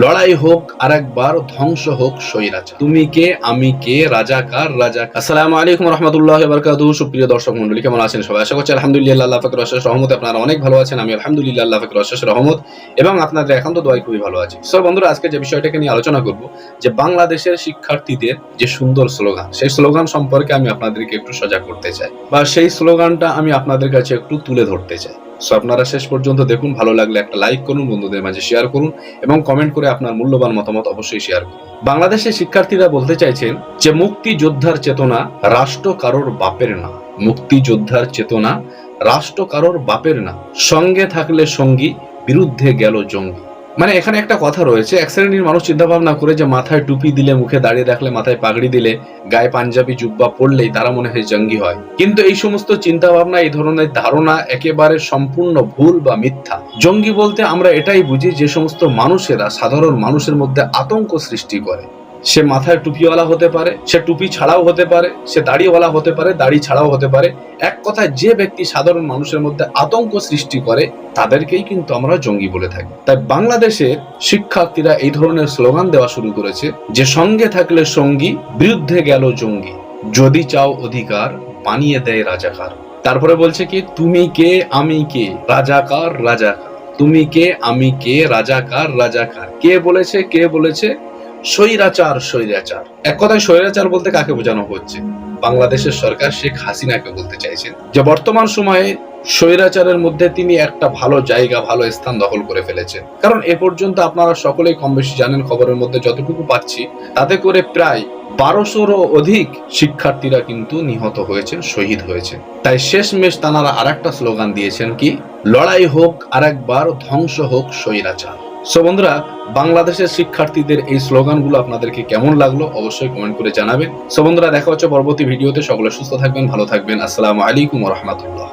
লড়াই হোক আরেকবার ধ্বংস হোক স্বৈরাচার। তুমি কে আমি কে রাজাকার রাজা আসসালামু আলাইকুম রহমতুল্লাহ বারকাতু সুপ্রিয় দর্শক মন্ডলী কেমন আছেন সবাই? আশা করছি আলহামদুলিল্লাহ আল্লাহ ফাকর অশেষ রহমত আপনারা অনেক ভালো আছেন। আমি আলহামদুলিল্লাহ আল্লাহ ফাকর অশেষ রহমত এবং আপনাদের এখন তো দোয়াই খুবই ভালো আছি। সো বন্ধুরা আজকে যে বিষয়টাকে নিয়ে আলোচনা করব যে বাংলাদেশের শিক্ষার্থীদের যে সুন্দর স্লোগান সেই স্লোগান সম্পর্কে আমি আপনাদেরকে একটু সজাগ করতে চাই বা সেই স্লোগানটা আমি আপনাদের কাছে একটু তুলে ধরতে চাই। সো আপনারা শেষ পর্যন্ত দেখুন, ভালো লাগলে একটা লাইক করুন, বন্ধুদের মাঝে শেয়ার করুন এবং কমেন্ট করে আপনার মূল্যবান মতামত অবশ্যই শেয়ার করুন। বাংলাদেশের শিক্ষার্থীরা বলতে চাইছেন যে মুক্তি যোদ্ধার চেতনা রাষ্ট্র কারোর বাপের না। মুক্তি যোদ্ধার চেতনা রাষ্ট্র কারোর বাপের না। সঙ্গে থাকলে সঙ্গী, বিরুদ্ধে গেল জঙ্গি। মানে এখানে একটা কথা রয়েছে, এক শ্রেণির মানুষ চিন্তা ভাবনা করে যে মাথায় টুপি দিলে, মুখে দাঁড়িয়ে রাখলে, মাথায় পাগড়ি দিলে, গায়ে পাঞ্জাবি, জুব্বা পড়লেই তারা মনে হয় জঙ্গি হয়। কিন্তু এই সমস্ত চিন্তা ভাবনা এই ধরনের ধারণা একেবারে সম্পূর্ণ ভুল বা মিথ্যা। জঙ্গি বলতে আমরা এটাই বুঝি যে সমস্ত মানুষেরা, সাধারণ মানুষের মধ্যে আতঙ্ক সৃষ্টি করে। সে মাথায় টুপিওয়ালা হতে পারে, সে টুপি ছাড়াও হতে পারে, সে দাড়িওয়ালা হতে পারে, দাড়ি ছাড়াও হতে পারে। এক কথায় যে ব্যক্তি সাধারণ মানুষের মধ্যে আতঙ্ক সৃষ্টি করে, তাদেরকেই কিন্তু আমরা জঙ্গি বলে থাকি। তাই বাংলাদেশের শিক্ষার্থীরা এই ধরনের স্লোগান দেওয়া শুরু করেছে যে, সঙ্গে থাকলে সঙ্গী, বিরুদ্ধে গেল জঙ্গি। যদি চাও অধিকার, বানিয়ে দেয় রাজাকার। তারপরে বলছে কি, তুমি কে, আমি কে? রাজাকার রাজাকার। তুমি কে, আমি কে? রাজাকার রাজাকার। কে বলেছে কে বলেছে? স্বৈরাচার স্বৈরাচার। এক কথায় স্বৈরাচার বলতে কাকে বোঝানো হচ্ছে? বাংলাদেশের সরকার শেখ হাসিনাকে বলতে চাইছেন। যে বর্তমান সময়ে স্বৈরাচারের মধ্যে তিনি একটা ভালো জায়গা, ভালো স্থান দখল করে ফেলেছেন। কারণ এ পর্যন্ত আপনারা সকলেই কম বেশি জানেন, খবরের মধ্যে যতটুকু পাচ্ছি, তাতে করে প্রায় বারোশোরও অধিক শিক্ষার্থীরা কিন্তু নিহত হয়েছেন, শহীদ হয়েছে তাই শেষমেশ তানারা আর স্লোগান দিয়েছেন কি, লড়াই হোক, আরেকবার ধ্বংস হোক স্বৈরাচার। সো বন্ধুরা, বাংলাদেশের শিক্ষার্থীদের এই স্লোগানগুলো আপনাদেরকে কেমন লাগল অবশ্যই কমেন্ট করে জানাবেন। সো বন্ধুরা, দেখা হচ্ছে পরবর্তী ভিডিওতে। সকলে সুস্থ থাকবেন, ভালো থাকবেন। আসসালামু আলাইকুম রহমতুল্লাহ।